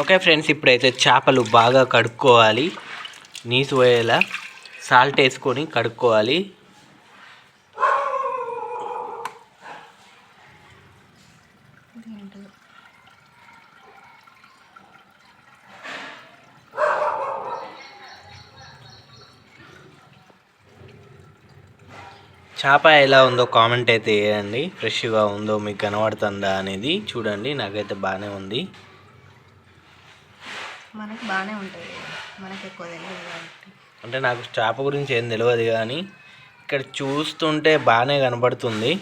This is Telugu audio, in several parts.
ఓకే ఫ్రెండ్స్ ఇప్పుడైతే చేపలు బాగా కడుక్కోవాలి. నీసు పోయేలా సాల్ట్ వేసుకొని కడుక్కోవాలి. చేప ఎలా ఉందో కామెంట్ అయితే వేయండి ఫ్రెష్గా ఉందో మీకు కనబడుతుందా అనేది చూడండి. నాకైతే బాగానే ఉంది. మనకి బాగానే ఉంటుంది మనకి ఎక్కువ తెలియదు కాబట్టి. అంటే నాకు చేప గురించి ఏం తెలియదు కానీ ఇక్కడ చూస్తుంటే బాగానే కనబడుతుంది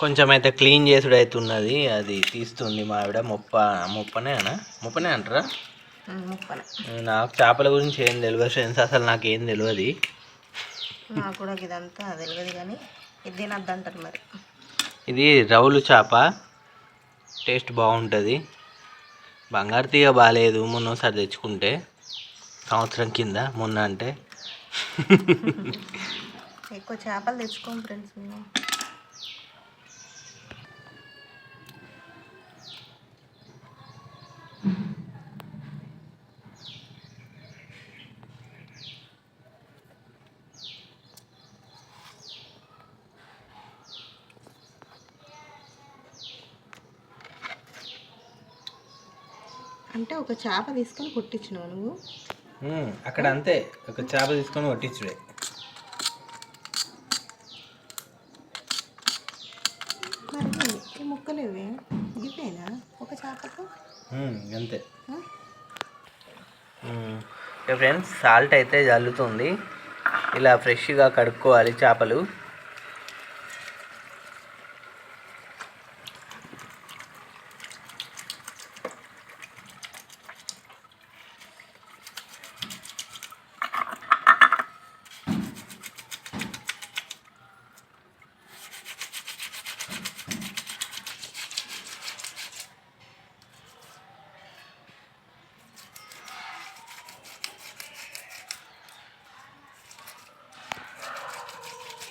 కొంచెం అయితే క్లీన్ చేసుడు అవుతున్నది అది తీస్తుంది మా ఆవిడ. మొప్ప మొప్పనే అనా మొప్పనే అంటారా? నాకు చేపల గురించి ఏం తెలియదు ఫ్రెండ్స్ అసలు నాకు ఏం తెలియదు నాకు కూడా ఇదంతా తెలియదు కానీ ఇది తినద్దు అంటారు మరి. ఇది రౌలు చేప టేస్ట్ బాగుంటుంది. బంగారు తీగ బాగాలేదు మొన్నసారి తెచ్చుకుంటే సంవత్సరం కింద మొన్న అంటే. ఎక్కువ చేపలు తెచ్చుకోం ఫ్రెండ్స్ మేము అంటే ఒక చేప తీసుకొని కొట్టించినావు నువ్వు. అక్కడ అంతే. ఒక చేప తీసుకొని పట్టించుడే మరి ఈ ముక్కలు ఇవి ఇవేనా ఒక చేపకు? అంతే? ఫ్రెండ్స్ సాల్ట్ అయితే జల్లుతుంది. ఇలా ఫ్రెష్గా కడుక్కోవాలి చేపలు.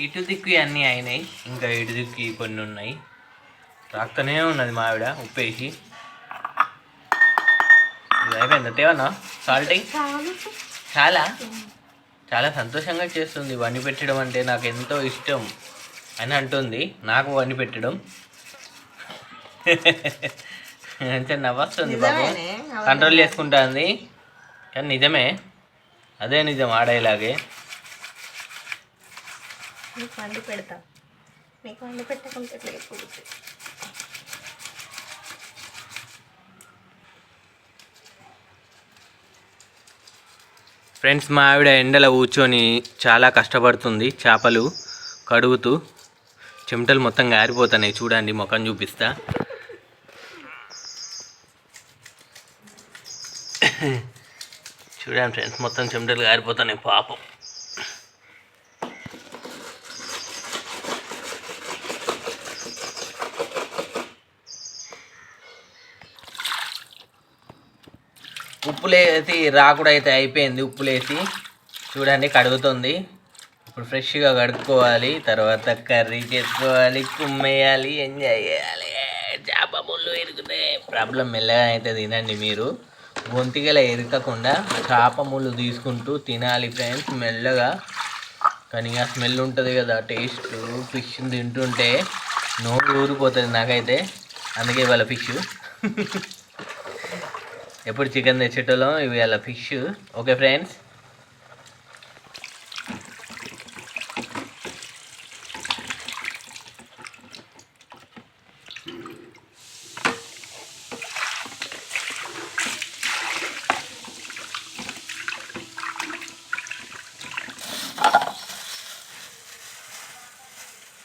ఇటు దిక్కు అన్నీ అయినాయి ఇంకా ఇటు దిక్కు కొన్ని ఉన్నాయి. రాక్కనే ఉన్నది మావిడ ఉప్పేసి. ఇది అయిపోయిందా? తేవన్నా సాల్టింగ్ చాలు. చాలా? సంతోషంగా చేస్తుంది వండి పెట్టడం అంటే నాకు ఎంతో ఇష్టం అని అంటుంది. నాకు వండి పెట్టడం. అంటే నవ్వొస్తుంది బాబు. కంట్రోల్ చేసుకుంటుంది. కానీ నిజమే. అదే నిజం ఆడేలాగే మీకు వండి పెడతా. మీకు వండి పెట్టకుండా ఎట్లా ఎప్పుడు ఫ్రెండ్స్ మా ఆవిడ ఎండలో కూర్చొని చాలా కష్టపడుతుంది చేపలు కడుగుతూ. చెమటలు మొత్తం గారిపోతున్నాయి. చూడండి ముఖం చూపిస్తా. చూడండి ఫ్రెండ్స్ మొత్తం చెమటలు గారిపోతున్నాయి. పాపం. ఉప్పులేసి రాకుడు అయితే అయిపోయింది ఉప్పులేసి. చూడండి కడుగుతుంది. ఇప్పుడు ఫ్రెష్గా కడుక్కోవాలి. తర్వాత కర్రీ చేసుకోవాలి కుమ్మేయాలి ఎంజాయ్ చేయాలి. చేప ముళ్ళు ఇరుకుతే ప్రాబ్లం మెల్లగా అయితే తినండి మీరు. గొంతికలా ఇరకకుండా చేప ముళ్ళు తీసుకుంటూ తినాలి ఫ్రెండ్స్ మెల్లగా. కానీ ఆ స్మెల్ ఉంటుంది కదా టేస్ట్. ఫిష్ తింటుంటే నోరు ఊరిపోతుంది నాకైతే. అందుకే ఇవాళ ఫిష్. ఎప్పుడు చికెన్ తెచ్చేటోళ్ళం? ఇవి అలా ఫిష్ ఓకే ఫ్రెండ్స్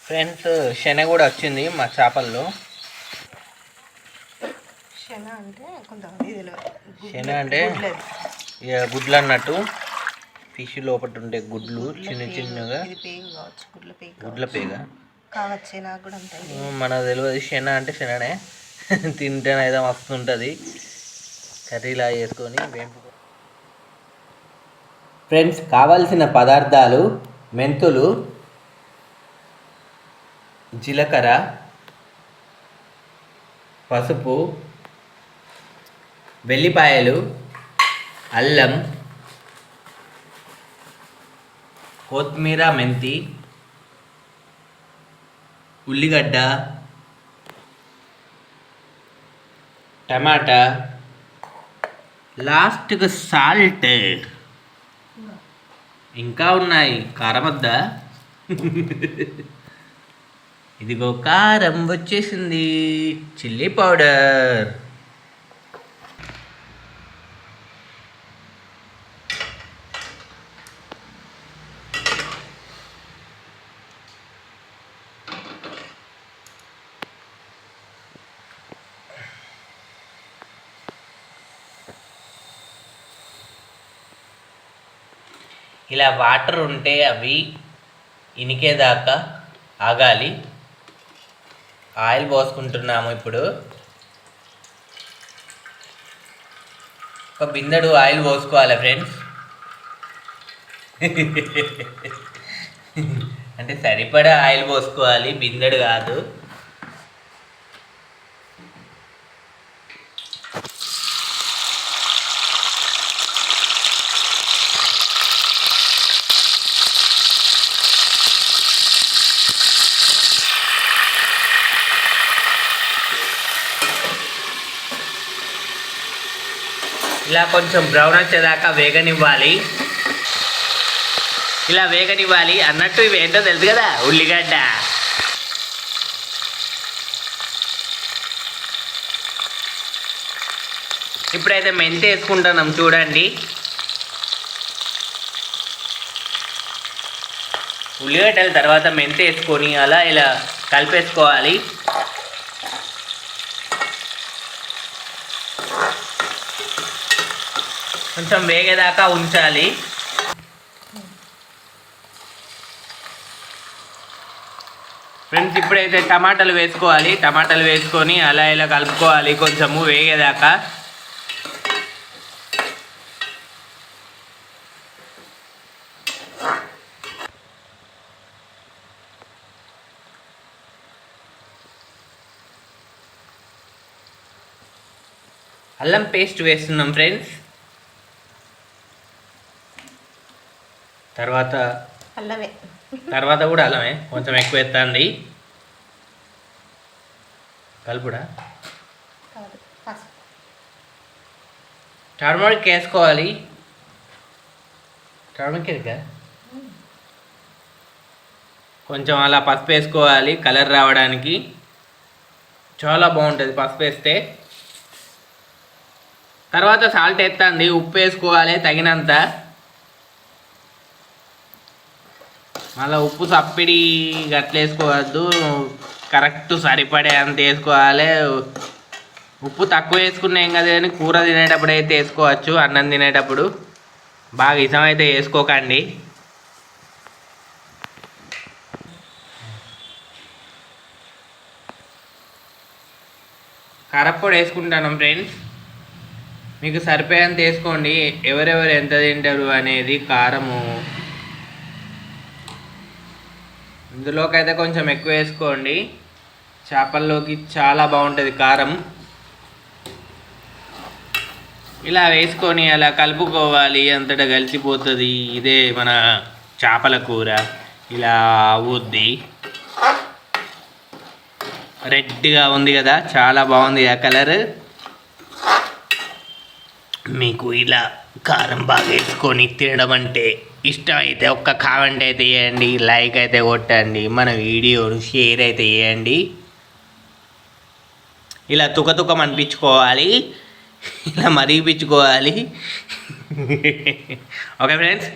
ఫ్రెండ్స్ శనగ కూడా వచ్చింది మా చేపల్లో శన అంటే కొంతమంది శన అంటే. ఇక గుడ్లు అన్నట్టు ఫిష్ లోపల ఉండే గుడ్లు చిన్న చిన్నగా. గుడ్ల పేగు. మనకు తెలియదు శన అంటే శననే. తింటేనే అయితే మస్తు ఉంటుంది. కర్రీలా వేసుకొని వేంపు. ఫ్రెండ్స్ కావాల్సిన పదార్థాలు మెంతులు జీలకర్ర పసుపు వెల్లిపాయలు అల్లం కొత్తిమీర మెంతి ఉల్లిగడ్డ టమాటా లాస్ట్కి సాల్ట్. ఇంకా ఉన్నాయి. కారం వద్దా ఇదిగో కారం వచ్చేసింది. Chilli powder. ఇలా వాటర్ ఉంటే అవి ఇనికేదాకా ఆగాలి. ఆయిల్ పోసుకుంటున్నాము ఇప్పుడు. ఒక బిందెడు ఆయిల్ పోసుకోవాలి ఫ్రెండ్స్. అంటే సరిపడా ఆయిల్ పోసుకోవాలి బిందెడు కాదు. ఇలా కొంచెం బ్రౌన్ వచ్చేదాకా వేగనివ్వాలి. ఇలా వేగనివ్వాలి అన్నట్టు ఇవి ఏంటో తెలుసు కదా ఉల్లిగడ్డ. ఇప్పుడైతే మెంతి వేసుకుంటున్నాం చూడండి. ఉల్లిగడ్డల తర్వాత మెంతి వేసుకొని అలా ఇలా కలిపేసుకోవాలి. కొంచెం వేగేదాకా ఉంచాలి. ఫ్రెండ్స్ ఇప్పుడైతే టమాటాలు వేసుకోవాలి. టమాటాలు వేసుకొని అలా ఇలా కలుపుకోవాలి కొంచెము వేగేదాకా. అల్లం పేస్ట్ వేస్తున్నాం ఫ్రెండ్స్. తర్వాత అల్లవే తర్వాత కూడా అల్లమే. కొంచెం ఎక్కువ ఎత్తండి. కలుపుడా? టర్మరిక్ వేసుకోవాలి. టర్మరిక్ ఎరుక కొంచెం అలా పసుపు వేసుకోవాలి కలర్ రావడానికి. చాలా బాగుంటుంది పసుపు వేస్తే. తర్వాత సాల్ట్ ఎత్తండి. ఉప్పు వేసుకోవాలి తగినంత. మళ్ళీ ఉప్పు సప్పిడి గట్ల వేసుకోవద్దు. కరెక్ట్ సరిపడే అంత వేసుకోవాలి. ఉప్పు తక్కువ వేసుకున్నాం ఏం కదా అని కూర తినేటప్పుడు అయితే వేసుకోవచ్చు అన్నం తినేటప్పుడు. బాగా ఇష్టం అయితే వేసుకోకండి. కారప్పొడి వేసుకుంటాను ఫ్రెండ్స్. మీకు సరిపోయేంత వేసుకోండి. ఎవరెవరు ఎంత తింటారు అనేది కారము. ఇందులోకి అయితే కొంచెం ఎక్కువ వేసుకోండి. చేపల్లోకి చాలా బాగుంటుంది కారం. ఇలా వేసుకొని అలా కలుపుకోవాలి. అంతటా కలిసిపోతుంది. ఇదే మన చేపల కూర. ఇలా అవుద్ది. రెడ్గా ఉంది కదా. చాలా బాగుంది ఆ కలర్. మీకు ఇలా కారం బాగా వేసుకొని తినడం అంటే ఇష్టం అయితే ఒక్క కామెంట్ అయితే వేయండి లైక్ అయితే కొట్టండి మన వీడియోను షేర్ అయితే ఇవ్వండి ఇలా తుకతుకం అనిపించుకోవాలి. ఇలా మరిగిపించుకోవాలి. ఓకే ఫ్రెండ్స్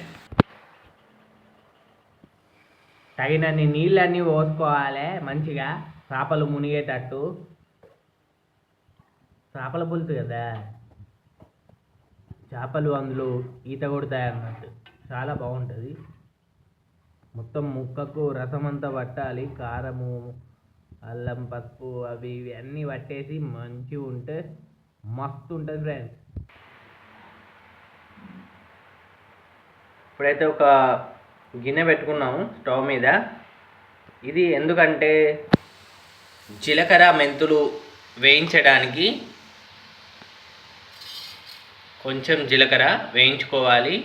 తగినన్ని నీళ్ళన్నీ పోసుకోవాలి మంచిగా. చేపలు మునిగేటట్టు. చేపల పులుసు కదా? చేపలు అందులో ఈత కొడతాయి అన్నట్టు. చాలా బాగుంటుంది. మొత్తం ముక్కకు రసం అంతా పట్టాలి. కారము అల్లం పసుపు అవి ఇవి అన్నీ పట్టేసి మంచిగా ఉంటే మస్తు ఉంటుంది ఫ్రెండ్స్ ఇప్పుడైతే ఒక గిన్నె పెట్టుకున్నాము స్టవ్ మీద. ఇది ఎందుకంటే జీలకర్ర మెంతులు వేయించడానికి కొంచెం జీలకర్ర వేయించుకోవాలి.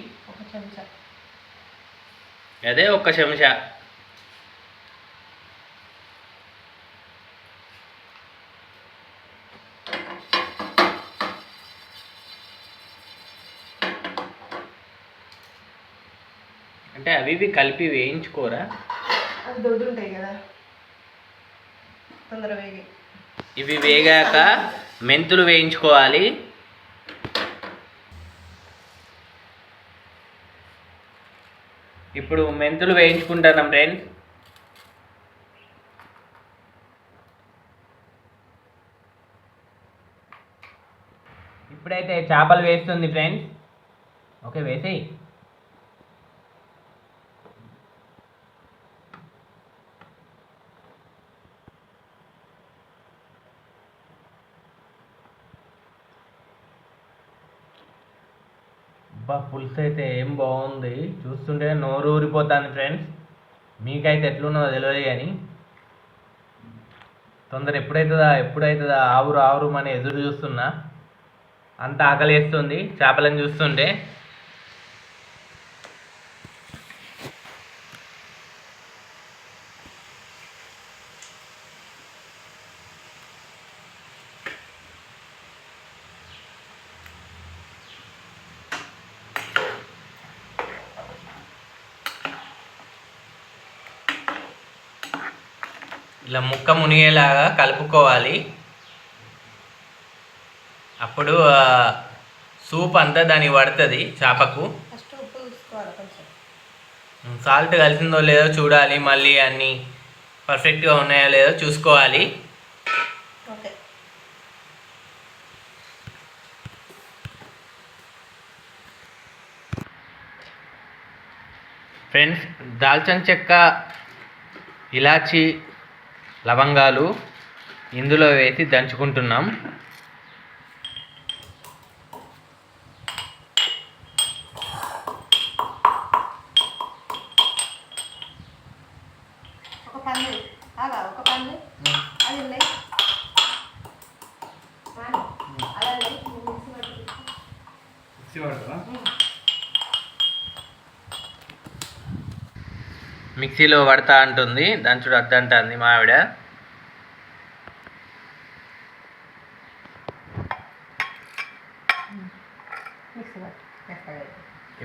అదే ఒక్క చెంచా అంటే అవి ఇవి కలిపి వేయించుకోరా? అది దొడ్డు ఉంటాయి కదా. తొందర వేగి. ఇవి వేగాక మెంతులు వేయించుకోవాలి. ఇప్పుడు మెంతులు వేయించుకుంటాను ఫ్రెండ్స్. ఇప్పుడైతే చేపలు వేస్తుంది ఫ్రెండ్స్. ఓకే వేసేయి. అబ్బా పులుసు అయితే ఏం బాగుంది. చూస్తుంటే నోరు ఊరిపోతుంది ఫ్రెండ్స్ మీకైతే ఎట్లున్నదో తెలియదు కానీ తొందర ఎప్పుడైతుందా ఎప్పుడైతుందా ఆవురు ఆవురు అని ఎదురు చూస్తున్నా. అంత ఆకలిస్తుంది చేపలను చూస్తుంటే. ఇలా ముక్క మునిగేలాగా కలుపుకోవాలి. అప్పుడు సూప్ అంతా దానికి పడుతుంది చేపకు. సాల్ట్ కలిసిందో లేదో చూడాలి మళ్ళీ అన్నీ పర్ఫెక్ట్గా ఉన్నాయో లేదో చూసుకోవాలి. ఫ్రెండ్స్ దాల్చిన చెక్క ఇలాచి లవంగాలు ఇందులో వేసి దంచుకుంటున్నాం. ఒక పంది ఆగా ఒక పంది అది ఉన్నాయి రాని. అలా ఉన్నాయి. నువ్వు మిక్సీ పట్టుకో. మిక్సీలో పడతా అంటుంది. దంచుడు అద్దంటుంది మా ఆవిడ.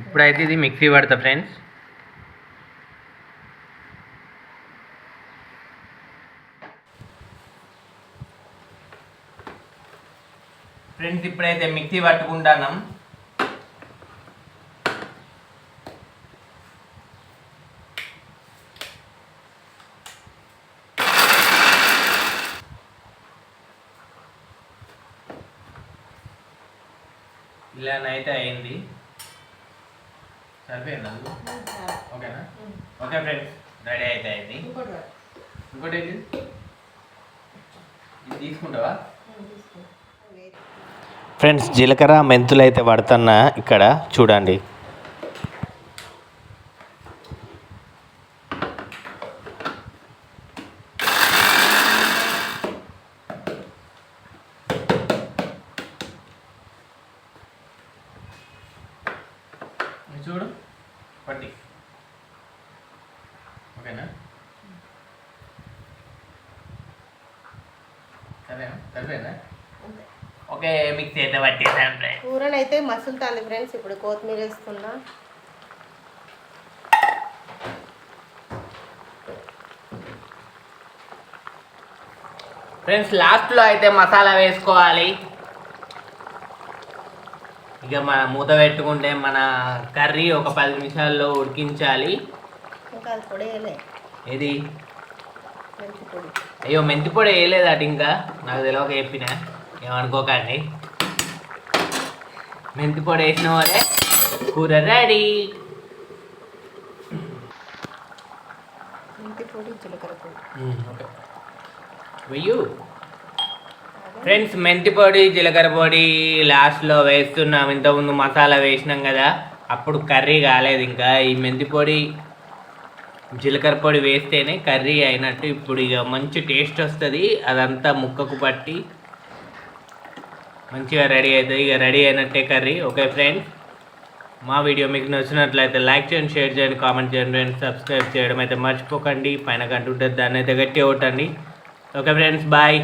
ఇప్పుడైతే ఇది మిక్సీ పడతా ఫ్రెండ్స్? ఫ్రెండ్స్ ఇప్పుడైతే మిక్సీ పట్టుకుంటాను ఇలానైతే అయింది. సరిపోయిందా? ఓకేనా? ఓకే ఫ్రెండ్స్ రెడీ అయితే అయింది. ఇంకోటి ఏంటి ఇది తీసుకుంటావా. ఫ్రెండ్స్ జీలకర్ర మెంతులు అయితే పడుతున్నా ఇక్కడ. చూడండి. చూడు. పట్టి. ఓకేనా? సరేనా? సరిపోయిందా. ఓకే. మిక్సీ అయితే పట్టేసాను ఫ్రెండ్స్ కూరనైతే మసులుతాంది ఫ్రెండ్స్ ఇప్పుడు కొత్తిమీర వేస్తున్నా ఫ్రెండ్స్ లాస్ట్లో అయితే మసాలా వేసుకోవాలి. ఇక మన మూత పెట్టుకుంటే మన కర్రీ ఒక పది నిమిషాల్లో ఉడికించాలి. పొడి అయ్యో మెంతి పొడి వేయలేదు అటు ఇంకా. నాకు తెలియక చెప్పిన. ఏమనుకోకండి మెంతి పొడి వేసిన వాళ్ళే కూర రెడీ. మెంతి పొడి జీలకర్ర పొడి. వెయ్యు. ఫ్రెండ్స్ మెంతి పొడి జీలకర్ర పొడి లాస్ట్లో వేస్తున్నాం. ఇంతకుముందు మసాలా వేసినాం కదా. అప్పుడు కర్రీ కాలేదు ఇంకా. ఈ మెంతి పొడి జీలకర్ర పొడి వేస్తేనే కర్రీ అయినట్టు ఇప్పుడు ఇక మంచి టేస్ట్ వస్తుంది. అదంతా ముక్కకు పట్టి మంచిగా రెడీ అవుతుంది. ఇక రెడీ అయినట్టే కర్రీ. ఓకే ఫ్రెండ్స్ మా వీడియో మీకు నచ్చినట్లయితే లైక్ చేయండి షేర్ చేయండి కామెంట్ చేయండి ఫ్రెండ్స్ సబ్స్క్రైబ్ చేయడం అయితే మర్చిపోకండి. పైన కంటుంటే దాన్ని అయితే గట్టి ఒకటండి ఓకే ఫ్రెండ్స్ బాయ్